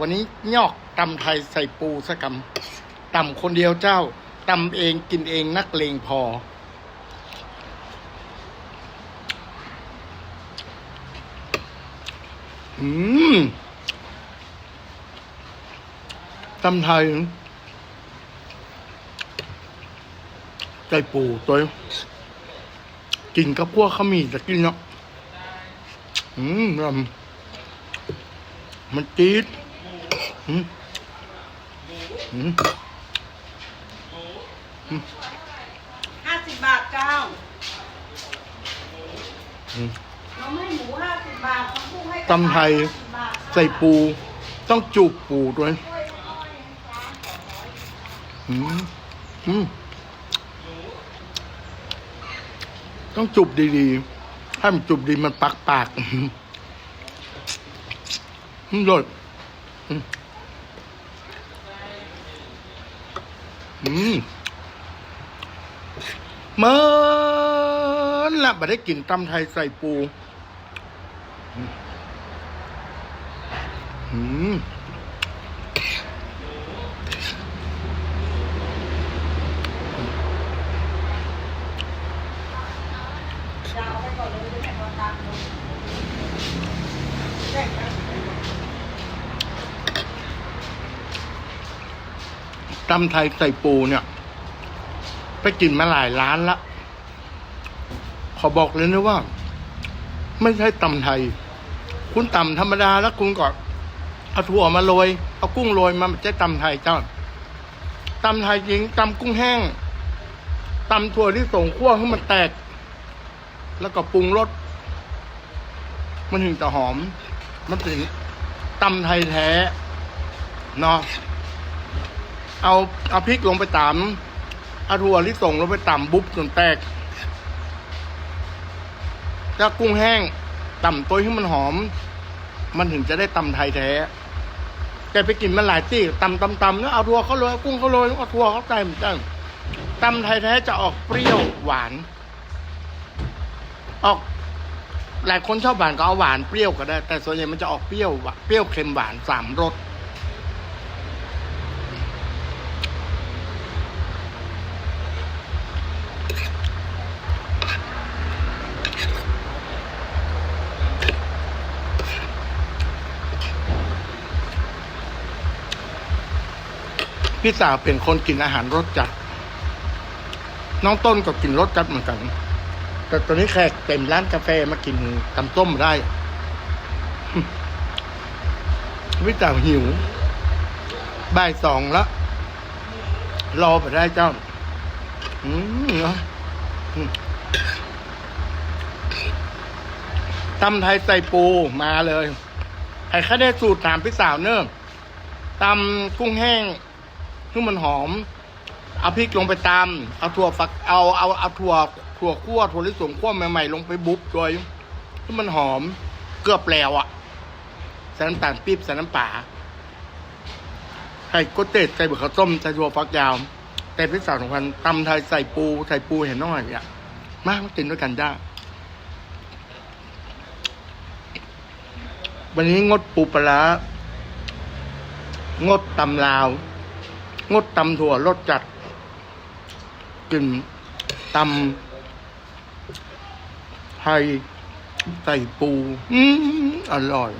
วันนี้ยอกตำไทยใส่ปูสกกำตำคนเดียวเจ้าตำเองกินเองนักเลงพอ อืมตำไทยใจปูตัวกินกับพวกเขามีจะกินเนาะอืมลำมันจี๊ด อืมอืมห้าสิบบาทเจ้าอืมน้องไม่หมูห้าสิบบาทน้องกุ้งให้ตำไทย50บาทใส่ปู ต้องจูบปูด้วยอืมอืมต้องจุบดีๆ ถ้ามันจุบดีมันปักปากอืมรสอืม อืมเมื่อละบ่ได้กลิ่นตำไทยใส่ปู อืม จะเอาไปก่อนเลยจะแบ่งวัน ตำไทยใส่ปูเนี่ย ไปกินมาหลายร้านละ ขอบอกเลยนะว่า ไม่ใช่ตำไทย คุณตำธรรมดาแล้วคุณก็เอาถั่วมาโรยเอากุ้งโรยมาไม่ใช่ตำไทยเจ้าตำไทยจริงตำกุ้งแห้งตำถั่วที่ส่งขั้วให้มันแตก แล้วก็ปรุงรสมันถึงจะหอม มันถึงตำไทยแท้เนาะ เอาเอาพริกลงไปตำเอาถั่วลิสงลงไปตำบุ๊บจนแตกแล้วกุ้งแห้งตำตัวให้มันหอม มันถึงจะได้ตำไทยแท้แต่ไปกินมันหลายที่ตำตำตำแล้วเอาถั่วเขาเลยกุ้งเขาเลยเอาถั่วเขาใส่เหมือนกันตำไทยแท้จะออกเปรี้ยวหวาน ออกหลายคนชอบหวานก็เอาหวานเปรี้ยวก็ได้ แต่ส่วนใหญ่มันจะออกเปรี้ยวเปรี้ยวเค็มหวานสามรส พี่สาวเป็นคนกินอาหารรสจัด น้องต้นก็กินรสจัดเหมือนกัน แต่ตอนนี้แขกเต็มร้านกาแฟมากินตำต้มได้ พี่สาวหิว บ่ายสองแล้วรอไปได้เจ้า อืมเนาะตำไทยใส่ปูมาเลยใครแค่ได้สูตรตามพี่สาวเนอะตำกุ้งแห้ง ให้มันหอม เอาพริกลงไปตามเอาถั่วฝักเอาเอาเอาถั่วถั่วคั่วถั่วลิสงคั่วใหม่ๆลงไปบุบด้วยให้มันหอมเกือบแล้วอะใส่น้ำตาลปี๊บใส่น้ำปลาใส่ก๋วยเตี๋ยวใส่เบอร์ข้าวต้มใส่ถั่วฝักยาวแต่พิเศษสำคัญตำไทยใส่ปูใส่ปูเห็นน้อยอะมากมากินด้วยกันได้วันนี้งดปูปลาร้างดตำลาว งดตำถั่วรสจัดกินตำไทยใส่ปู อืมอร่อย